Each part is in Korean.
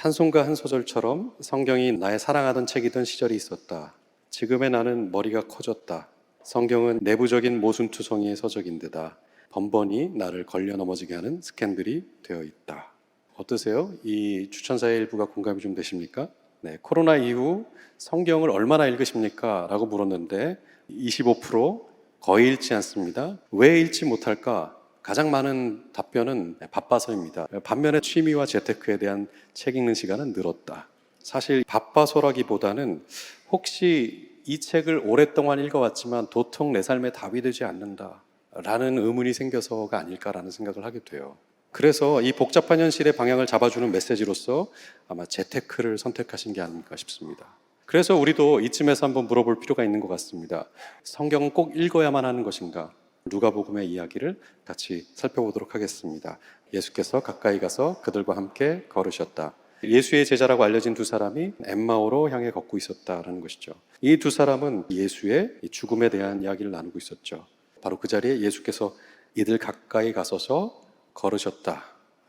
찬송가 한 소절처럼 성경이 나의 사랑하던 책이던 시절이 있었다. 지금의 나는 머리가 커졌다. 성경은 내부적인 모순투성이의 서적인데다 번번이 나를 걸려 넘어지게 하는 스캔들이 되어 있다. 어떠세요? 이 추천사의 일부가 공감이 좀 되십니까? 네, 코로나 이후 성경을 얼마나 읽으십니까? 라고 물었는데 25% 거의 읽지 않습니다. 왜 읽지 못할까? 가장 많은 답변은 바빠서입니다. 반면에 취미와 재테크에 대한 책 읽는 시간은 늘었다. 사실 바빠서라기보다는 혹시 이 책을 오랫동안 읽어왔지만 도통 내 삶에 답이 되지 않는다. 라는 의문이 생겨서가 아닐까라는 생각을 하게 돼요. 그래서 이 복잡한 현실의 방향을 잡아주는 메시지로서 아마 재테크를 선택하신 게 아닐까 싶습니다. 그래서 우리도 이쯤에서 한번 물어볼 필요가 있는 것 같습니다. 성경은 꼭 읽어야만 하는 것인가? 누가복음의 이야기를 같이 살펴보도록 하겠습니다. 예수께서 가까이 가서 그들과 함께 걸으셨다. 예수의 제자라고 알려진 두 사람이 엠마오로 향해 걷고 있었다라는 것이죠. 이 두 사람은 예수의 죽음에 대한 이야기를 나누고 있었죠. 바로 그 자리에 예수께서 이들 가까이 가서서 걸으셨다.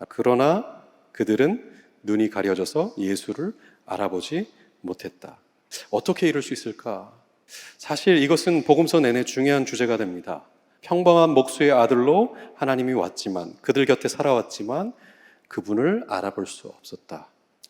그러나 그들은 눈이 가려져서 예수를 알아보지 못했다. 어떻게 이럴 수 있을까? 사실 이것은 복음서 내내 중요한 주제가 됩니다. 평범한 목수의 아들로 하나님이 왔지만 그들 곁에 살아왔지만 그분을 알아볼 수 없었다.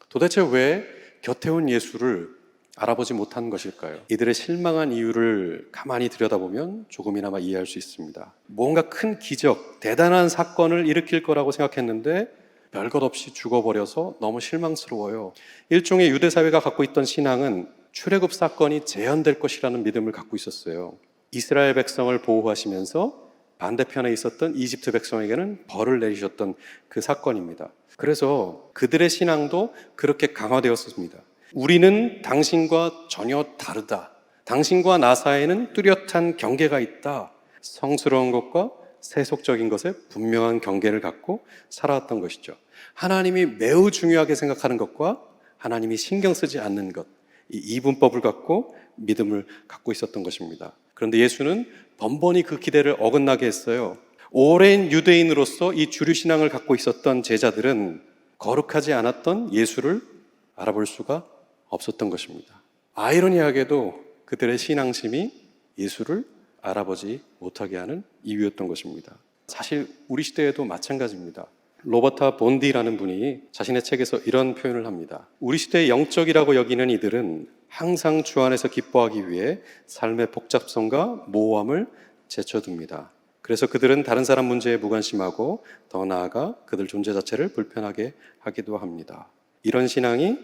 도대체 왜 곁에 온 예수를 알아보지 못한 것일까요? 이들의 실망한 이유를 가만히 들여다보면 조금이나마 이해할 수 있습니다. 뭔가 큰 기적, 대단한 사건을 일으킬 거라고 생각했는데 별것 없이 죽어버려서 너무 실망스러워요. 일종의 유대 사회가 갖고 있던 신앙은 출애굽 사건이 재현될 것이라는 믿음을 갖고 있었어요. 이스라엘 백성을 보호하시면서 반대편에 있었던 이집트 백성에게는 벌을 내리셨던 그 사건입니다. 그래서 그들의 신앙도 그렇게 강화되었습니다. 우리는 당신과 전혀 다르다. 당신과 나 사이에는 뚜렷한 경계가 있다. 성스러운 것과 세속적인 것에 분명한 경계를 갖고 살아왔던 것이죠. 하나님이 매우 중요하게 생각하는 것과 하나님이 신경 쓰지 않는 것, 이 이분법을 갖고 믿음을 갖고 있었던 것입니다. 그런데 예수는 번번이 그 기대를 어긋나게 했어요. 오랜 유대인으로서 이 주류 신앙을 갖고 있었던 제자들은 거룩하지 않았던 예수를 알아볼 수가 없었던 것입니다. 아이러니하게도 그들의 신앙심이 예수를 알아보지 못하게 하는 이유였던 것입니다. 사실 우리 시대에도 마찬가지입니다. 로버타 본디라는 분이 자신의 책에서 이런 표현을 합니다. 우리 시대의 영적이라고 여기는 이들은 항상 주 안에서 기뻐하기 위해 삶의 복잡성과 모호함을 제쳐둡니다. 그래서 그들은 다른 사람 문제에 무관심하고 더 나아가 그들 존재 자체를 불편하게 하기도 합니다. 이런 신앙이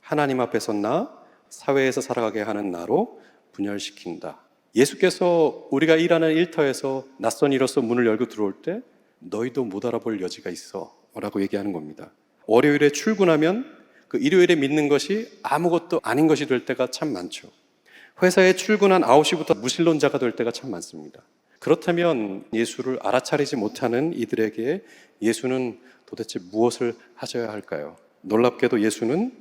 하나님 앞에 섰나 사회에서 살아가게 하는 나로 분열시킨다. 예수께서 우리가 일하는 일터에서 낯선 이로서 문을 열고 들어올 때 너희도 못 알아볼 여지가 있어 라고 얘기하는 겁니다. 월요일에 출근하면 그 일요일에 믿는 것이 아무것도 아닌 것이 될 때가 참 많죠. 회사에 출근한 9시부터 무신론자가 될 때가 참 많습니다. 그렇다면 예수를 알아차리지 못하는 이들에게 예수는 도대체 무엇을 하셔야 할까요? 놀랍게도 예수는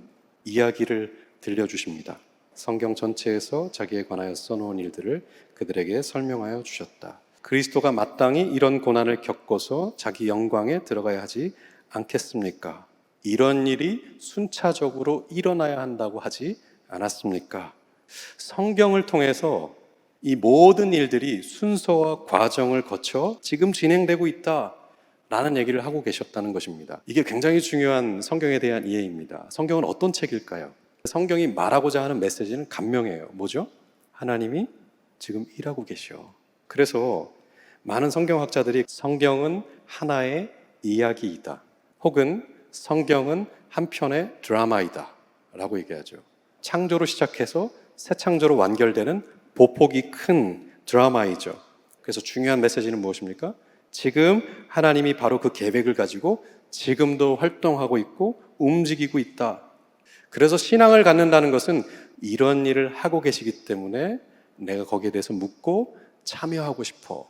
이야기를 들려주십니다. 성경 전체에서 자기에 관하여 써놓은 일들을 그들에게 설명하여 주셨다. 그리스도가 마땅히 이런 고난을 겪어서 자기 영광에 들어가야 하지 않겠습니까? 이런 일이 순차적으로 일어나야 한다고 하지 않았습니까? 성경을 통해서 이 모든 일들이 순서와 과정을 거쳐 지금 진행되고 있다. 라는 얘기를 하고 계셨다는 것입니다. 이게 굉장히 중요한 성경에 대한 이해입니다. 성경은 어떤 책일까요? 성경이 말하고자 하는 메시지는 감명이에요. 뭐죠? 하나님이 지금 일하고 계셔. 그래서 많은 성경학자들이 성경은 하나의 이야기이다. 혹은 성경은 한 편의 드라마이다. 라고 얘기하죠. 창조로 시작해서 새 창조로 완결되는 보폭이 큰 드라마이죠. 그래서 중요한 메시지는 무엇입니까? 지금 하나님이 바로 그 계획을 가지고 지금도 활동하고 있고 움직이고 있다. 그래서 신앙을 갖는다는 것은 이런 일을 하고 계시기 때문에 내가 거기에 대해서 묻고 참여하고 싶어.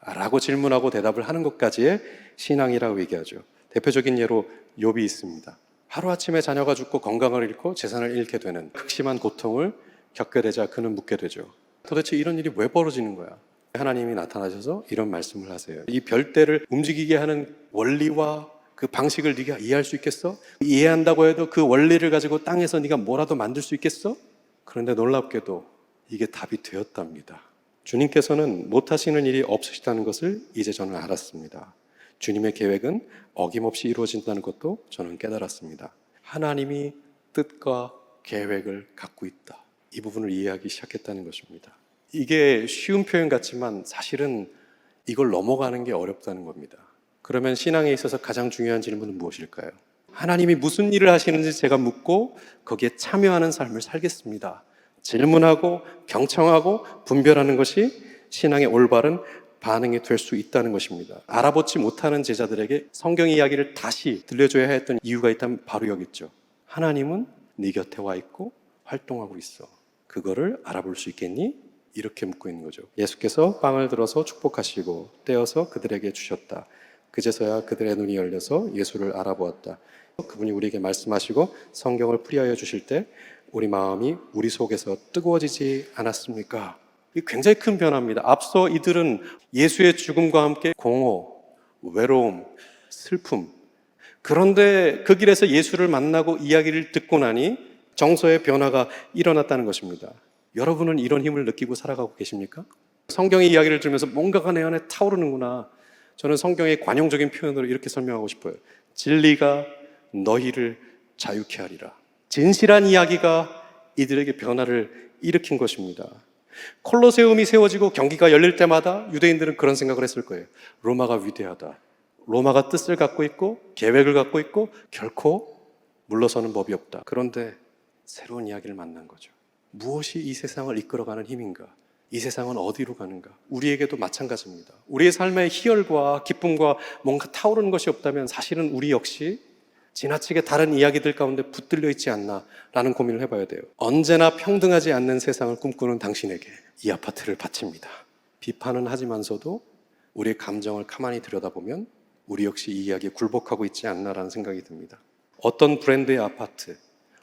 라고 질문하고 대답을 하는 것까지의 신앙이라고 얘기하죠. 대표적인 예로 욥이 있습니다. 하루아침에 자녀가 죽고 건강을 잃고 재산을 잃게 되는 극심한 고통을 겪게 되자 그는 묻게 되죠. 도대체 이런 일이 왜 벌어지는 거야? 하나님이 나타나셔서 이런 말씀을 하세요. 이 별대를 움직이게 하는 원리와 그 방식을 네가 이해할 수 있겠어? 이해한다고 해도 그 원리를 가지고 땅에서 네가 뭐라도 만들 수 있겠어? 그런데 놀랍게도 이게 답이 되었답니다. 주님께서는 못하시는 일이 없으시다는 것을 이제 저는 알았습니다. 주님의 계획은 어김없이 이루어진다는 것도 저는 깨달았습니다. 하나님이 뜻과 계획을 갖고 있다. 이 부분을 이해하기 시작했다는 것입니다. 이게 쉬운 표현 같지만 사실은 이걸 넘어가는 게 어렵다는 겁니다. 그러면 신앙에 있어서 가장 중요한 질문은 무엇일까요? 하나님이 무슨 일을 하시는지 제가 묻고 거기에 참여하는 삶을 살겠습니다. 질문하고 경청하고 분별하는 것이 신앙의 올바른 반응이 될 수 있다는 것입니다. 알아보지 못하는 제자들에게 성경 이야기를 다시 들려줘야 했던 이유가 있다면 바로 여기 있죠. 하나님은 네 곁에 와 있고 활동하고 있어. 그거를 알아볼 수 있겠니? 이렇게 묻고 있는 거죠. 예수께서 빵을 들어서 축복하시고 떼어서 그들에게 주셨다. 그제서야 그들의 눈이 열려서 예수를 알아보았다. 그분이 우리에게 말씀하시고 성경을 풀이하여 주실 때 우리 마음이 우리 속에서 뜨거워지지 않았습니까? 이 굉장히 큰 변화입니다. 앞서 이들은 예수의 죽음과 함께 공허, 외로움, 슬픔. 그런데 그 길에서 예수를 만나고 이야기를 듣고 나니 정서의 변화가 일어났다는 것입니다. 여러분은 이런 힘을 느끼고 살아가고 계십니까? 성경의 이야기를 들으면서 뭔가가 내 안에 타오르는구나. 저는 성경의 관용적인 표현으로 이렇게 설명하고 싶어요. 진리가 너희를 자유케 하리라. 진실한 이야기가 이들에게 변화를 일으킨 것입니다. 콜로세움이 세워지고 경기가 열릴 때마다 유대인들은 그런 생각을 했을 거예요. 로마가 위대하다. 로마가 뜻을 갖고 있고 계획을 갖고 있고 결코 물러서는 법이 없다. 그런데 새로운 이야기를 만난 거죠. 무엇이 이 세상을 이끌어가는 힘인가? 이 세상은 어디로 가는가? 우리에게도 마찬가지입니다. 우리의 삶의 희열과 기쁨과 뭔가 타오르는 것이 없다면 사실은 우리 역시 지나치게 다른 이야기들 가운데 붙들려 있지 않나라는 고민을 해봐야 돼요. 언제나 평등하지 않는 세상을 꿈꾸는 당신에게 이 아파트를 바칩니다. 비판은 하지만서도 우리의 감정을 가만히 들여다보면 우리 역시 이 이야기에 굴복하고 있지 않나라는 생각이 듭니다. 어떤 브랜드의 아파트,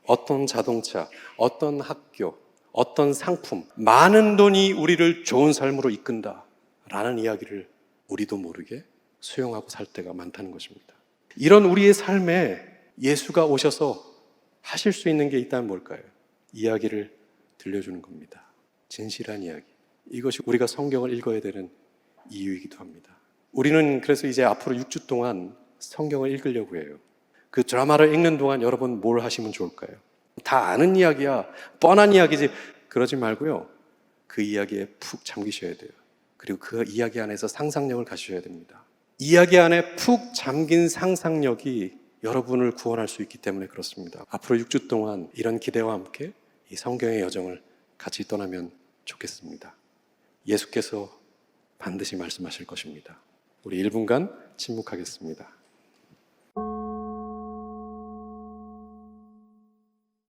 어떤 자동차, 어떤 학교, 어떤 상품, 많은 돈이 우리를 좋은 삶으로 이끈다. 라는 이야기를 우리도 모르게 수용하고 살 때가 많다는 것입니다. 이런 우리의 삶에 예수가 오셔서 하실 수 있는 게 있다면 뭘까요? 이야기를 들려주는 겁니다. 진실한 이야기. 이것이 우리가 성경을 읽어야 되는 이유이기도 합니다. 우리는 그래서 이제 앞으로 6주 동안 성경을 읽으려고 해요. 그 드라마를 읽는 동안 여러분 뭘 하시면 좋을까요? 다 아는 이야기야. 뻔한 이야기지. 그러지 말고요. 그 이야기에 푹 잠기셔야 돼요. 그리고 그 이야기 안에서 상상력을 가지셔야 됩니다. 이야기 안에 푹 잠긴 상상력이 여러분을 구원할 수 있기 때문에 그렇습니다. 앞으로 6주 동안 이런 기대와 함께 이 성경의 여정을 같이 떠나면 좋겠습니다. 예수께서 반드시 말씀하실 것입니다. 우리 1분간 침묵하겠습니다.